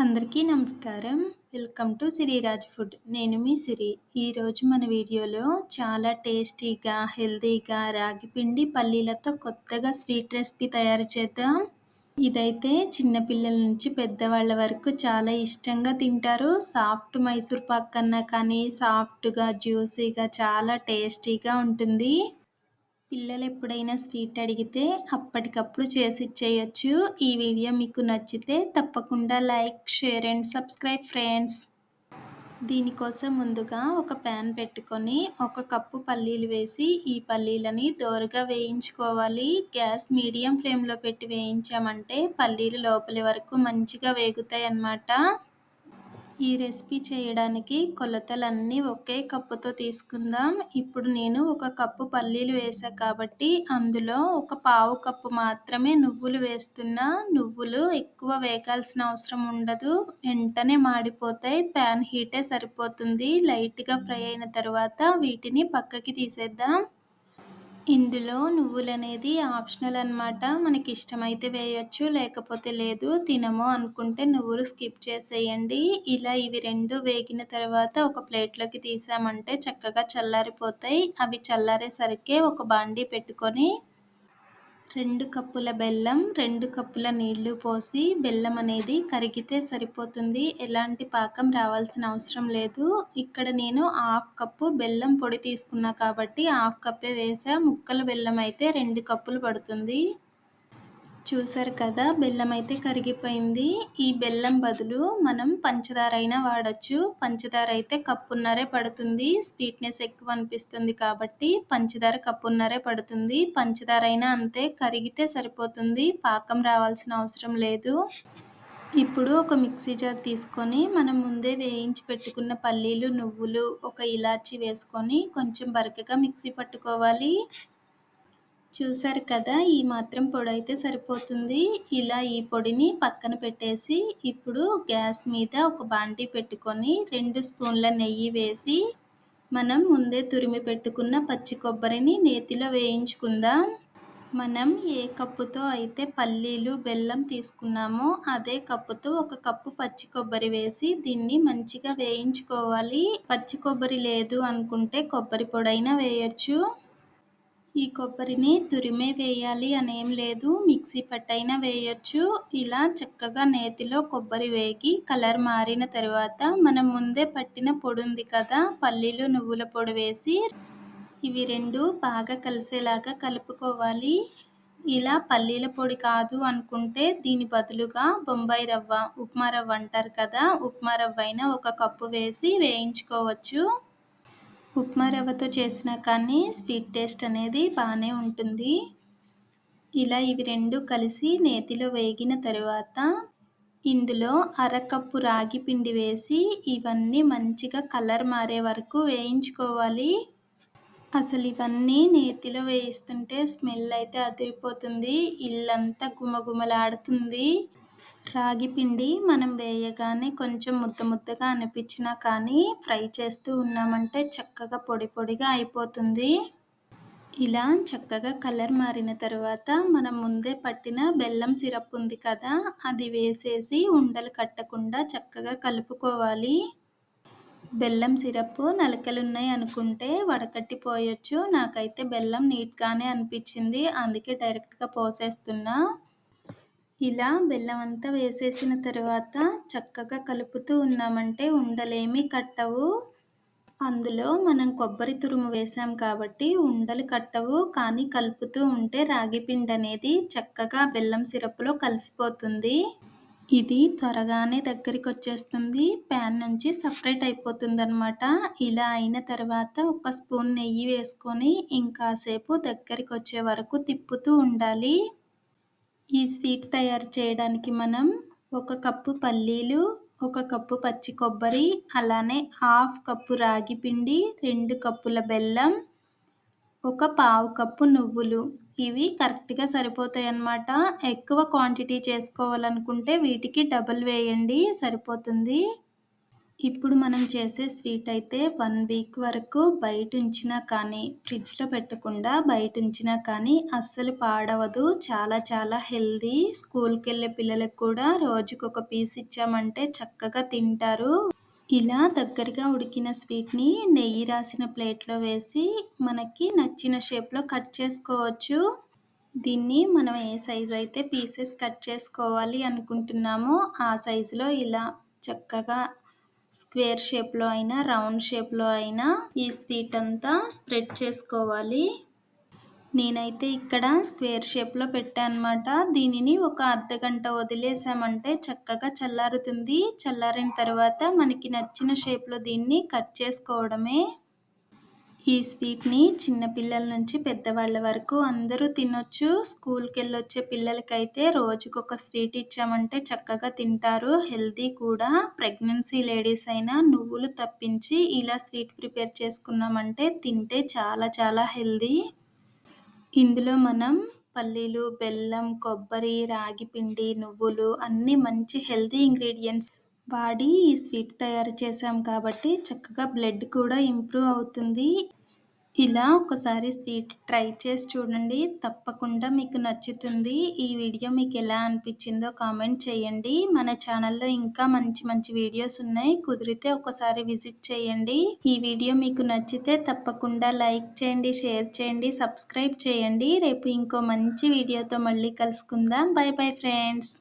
అందరికీ నమస్కారం. Welcome to Siriraj food. నేను మీ సిరి. ఈరోజు మన వీడియోలో చాలా టేస్టీగా హెల్తీగా రాగి పిండి పల్లీలతో కొత్తగా స్వీట్ రెసిపీ తయారు చేద్దాం. ఇదైతే చిన్నపిల్లల నుంచి పెద్దవాళ్ళ వరకు చాలా ఇష్టంగా తింటారు. సాఫ్ట్ మైసూర్ పాక్ కన్నా కానీ సాఫ్ట్గా జ్యూసీగా చాలా టేస్టీగా ఉంటుంది. పిల్లలు ఎప్పుడైనా స్వీట్ అడిగితే అప్పటికప్పుడు చేసి ఇచ్చేయచ్చు. ఈ వీడియో మీకు నచ్చితే తప్పకుండా like share and subscribe friends. దీనికోసం ముందుగా ఒక ప్యాన్ పెట్టుకొని ఒక కప్పు పల్లీలు వేసి ఈ పల్లీలని దోరగా వేయించుకోవాలి. గ్యాస్ మీడియం ఫ్లేమ్లో పెట్టి వేయించామంటే పల్లీలు లోపలి వరకు మంచిగా వేగుతాయి అన్నమాట ఈ రెసిపీ చేయడానికి కొలతలన్నీ ఒకే కప్పుతో తీసుకుందాం. ఇప్పుడు నేను ఒక కప్పు పల్లీలు వేసా కాబట్టి అందులో ఒక పావు కప్పు మాత్రమే నువ్వులు వేస్తున్నా. నువ్వులు ఎక్కువ వేగాల్సిన అవసరం ఉండదు. వెంటనే మాడిపోతాయి. ప్యాన్ హీటే సరిపోతుంది. లైట్గా ఫ్రై అయిన తర్వాత వీటిని పక్కకి తీసేద్దాం. ఇందులో నువ్వులనేది ఆప్షనల్ అనమాట మనకి ఇష్టమైతే వేయచ్చు లేకపోతే లేదు తినము అనుకుంటే నువ్వులు స్కిప్ చేసేయండి. ఇలా ఇవి రెండు వేగిన తర్వాత ఒక ప్లేట్లోకి తీసామంటే చక్కగా చల్లారిపోతాయి. అవి చల్లారేసరికి ఒక బాండీ పెట్టుకొని రెండు కప్పుల బెల్లం రెండు కప్పుల నీళ్ళు పోసి బెల్లం అనేది కరిగితే సరిపోతుంది. ఎలాంటి పాకం రావాల్సిన అవసరం లేదు. ఇక్కడ నేను హాఫ్ కప్పు బెల్లం పొడి తీసుకున్నా కాబట్టి హాఫ్ కప్పే వేసా. ముక్కల బెల్లం అయితే రెండు కప్పులు పడుతుంది. చూసారు కదా బెల్లం అయితే కరిగిపోయింది. ఈ బెల్లం బదులు మనం పంచదార అయినా వాడచ్చు. పంచదార అయితే కప్పున్నరే పడుతుంది. స్వీట్నెస్ ఎక్కువ అనిపిస్తుంది కాబట్టి పంచదార కప్పున్నరే పడుతుంది. పంచదార అయినా అంతే కరిగితే సరిపోతుంది. పాకం రావాల్సిన అవసరం లేదు. ఇప్పుడు ఒక మిక్సీ జార్ తీసుకొని మనం ముందే వేయించి పెట్టుకున్న పల్లీలు నువ్వులు ఒక ఇలాచి వేసుకొని కొంచెం బరకగా మిక్సీ పట్టుకోవాలి. చూసారు కదా ఈ మాత్రం పొడి అయితే సరిపోతుంది. ఇలా ఈ పొడిని పక్కన పెట్టేసి ఇప్పుడు గ్యాస్ మీద ఒక బాంటీ పెట్టుకొని రెండు స్పూన్ల నెయ్యి వేసి మనం ముందే తురిమి పెట్టుకున్న పచ్చి కొబ్బరిని నేతిలో వేయించుకుందాం. మనం ఏ కప్పుతో అయితే పల్లీలు బెల్లం తీసుకున్నామో అదే కప్పుతో ఒక కప్పు పచ్చి కొబ్బరి వేసి దీన్ని మంచిగా వేయించుకోవాలి. పచ్చి కొబ్బరి లేదు అనుకుంటే కొబ్బరి పొడైనా వేయచ్చు. ఈ కొబ్బరిని తురిమే వేయాలి అని ఏం లేదు. మిక్సీ పట్టైనా వేయొచ్చు. ఇలా చక్కగా నేతిలో కొబ్బరి వేగి కలర్ మారిన తర్వాత మనం ముందే పట్టిన పొడి ఉంది కదా పల్లీలు నువ్వుల పొడి వేసి ఇవి రెండు బాగా కలిసేలాగా కలుపుకోవాలి. ఇలా పల్లీల పొడి కాదు అనుకుంటే దీని బదులుగా బొంబాయి రవ్వ ఉప్మా రవ్వ అంటారు కదా ఉప్మా రవ్వ అయినా ఒక కప్పు వేసి వేయించుకోవచ్చు. ఉప్మా రవ్వతో చేసినా కానీ స్వీట్ టేస్ట్ అనేది బాగానే ఉంటుంది. ఇలా ఇవి రెండు కలిసి నేతిలో వేగిన తరువాత ఇందులో అరకప్పు రాగి పిండి వేసి ఇవన్నీ మంచిగా కలర్ మారే వరకు వేయించుకోవాలి. అసలు ఇవన్నీ నేతిలో వేయిస్తుంటే స్మెల్ అయితే అదిరిపోతుంది. ఇల్లంతా గుమగుమలాడుతుంది. రాగి పిండి మనం వేయగానే కొంచెం ముద్ద ముద్దగా అనిపించినా కానీ ఫ్రై చేస్తూ ఉన్నామంటే చక్కగా పొడి పొడిగా అయిపోతుంది. ఇలా చక్కగా కలర్ మారిన తర్వాత మనం ముందే పట్టిన బెల్లం సిరప్ ఉంది కదా అది వేసేసి ఉండలు కట్టకుండా చక్కగా కలుపుకోవాలి. బెల్లం సిరప్ నలకలున్నాయి అనుకుంటే వడకట్టిపోయొచ్చు. నాకైతే బెల్లం నీట్గానే అనిపించింది. అందుకే డైరెక్ట్గా పోసేస్తున్నా. ఇలా బెల్లం అంతా వేసేసిన తర్వాత చక్కగా కలుపుతూ ఉన్నామంటే ఉండలేమి కట్టవు. అందులో మనం కొబ్బరి తురుము వేసాం కాబట్టి ఉండలు కట్టవు. కానీ కలుపుతూ ఉంటే రాగి పిండి అనేది చక్కగా బెల్లం సిరప్లో కలిసిపోతుంది. ఇది త్వరగానే దగ్గరికి వచ్చేస్తుంది ప్యాన్ నుంచి సపరేట్ అయిపోతుందనమాట ఇలా అయిన తర్వాత ఒక స్పూన్ నెయ్యి వేసుకొని ఇంకాసేపు దగ్గరికి వచ్చే వరకు తిప్పుతూ ఉండాలి. ఈ స్వీట్ తయారు చేయడానికి మనం ఒక కప్పు పల్లీలు ఒక కప్పు పచ్చి కొబ్బరి అలానే హాఫ్ కప్పు రాగి పిండి రెండు కప్పుల బెల్లం ఒక పావు కప్పు నువ్వులు. ఇవి కరెక్ట్గా సరిపోతాయి అన్నమాట ఎక్కువ క్వాంటిటీ చేసుకోవాలనుకుంటే వీటికి డబల్ వేయండి సరిపోతుంది. ఇప్పుడు మనం చేసే స్వీట్ అయితే వన్ వీక్ వరకు బయట ఉంచినా కానీ ఫ్రిడ్జ్లో పెట్టకుండా బయట ఉంచినా కానీ అస్సలు పాడవదు. చాలా చాలా హెల్దీ. స్కూల్కి వెళ్ళే పిల్లలకు కూడా రోజుకు ఒక పీస్ ఇచ్చామంటే చక్కగా తింటారు. ఇలా దగ్గరగా ఉడికిన స్వీట్ని నెయ్యి రాసిన ప్లేట్లో వేసి మనకి నచ్చిన షేప్లో కట్ చేసుకోవచ్చు. దీన్ని మనం ఏ సైజ్ అయితే పీసెస్ కట్ చేసుకోవాలి అనుకుంటున్నామో ఆ సైజులో ఇలా చక్కగా స్క్వేర్ షేప్లో అయినా రౌండ్ షేప్లో అయినా ఈ స్వీట్ అంతా స్ప్రెడ్ చేసుకోవాలి. నేనైతే ఇక్కడ స్క్వేర్ షేప్లో అనమాట దీనిని ఒక అర్ధ గంట వదిలేసామంటే చక్కగా చల్లారుతుంది. చల్లారిన తర్వాత మనకి నచ్చిన షేప్లో దీన్ని కట్ చేసుకోవడమే ఈ స్వీట్ని చిన్నపిల్లల నుంచి పెద్దవాళ్ళ వరకు అందరూ తినొచ్చు. స్కూల్కి వెళ్ళొచ్చే పిల్లలకైతే రోజుకొక స్వీట్ ఇచ్చామంటే చక్కగా తింటారు. హెల్తీ కూడా. ప్రెగ్నెన్సీ లేడీస్ అయినా నువ్వులు తప్పించి ఇలా స్వీట్ ప్రిపేర్ చేసుకున్నామంటే తింటే చాలా చాలా హెల్దీ ఇందులో మనం పల్లీలు బెల్లం కొబ్బరి రాగి పిండి నువ్వులు అన్నీ మంచి హెల్తీ ఇంగ్రీడియంట్స్ వాడి ఈ స్వీట్ తయారు చేసాం కాబట్టి చక్కగా బ్లడ్ కూడా ఇంప్రూవ్ అవుతుంది. ఇలా ఒకసారి స్వీట్ ట్రై చేసి చూడండి. తప్పకుండా మీకు నచ్చుతుంది. ఈ వీడియో మీకు ఎలా అనిపించిందో కామెంట్ చేయండి. మన ఛానల్లో ఇంకా మంచి మంచి వీడియోస్ ఉన్నాయి. కుదిరితే ఒకసారి విజిట్ చేయండి. ఈ వీడియో మీకు నచ్చితే తప్పకుండా లైక్ చేయండి షేర్ చేయండి సబ్స్క్రైబ్ చేయండి. రేపు ఇంకో మంచి వీడియోతో మళ్ళీ కలుసుకుందాం. Bye bye friends.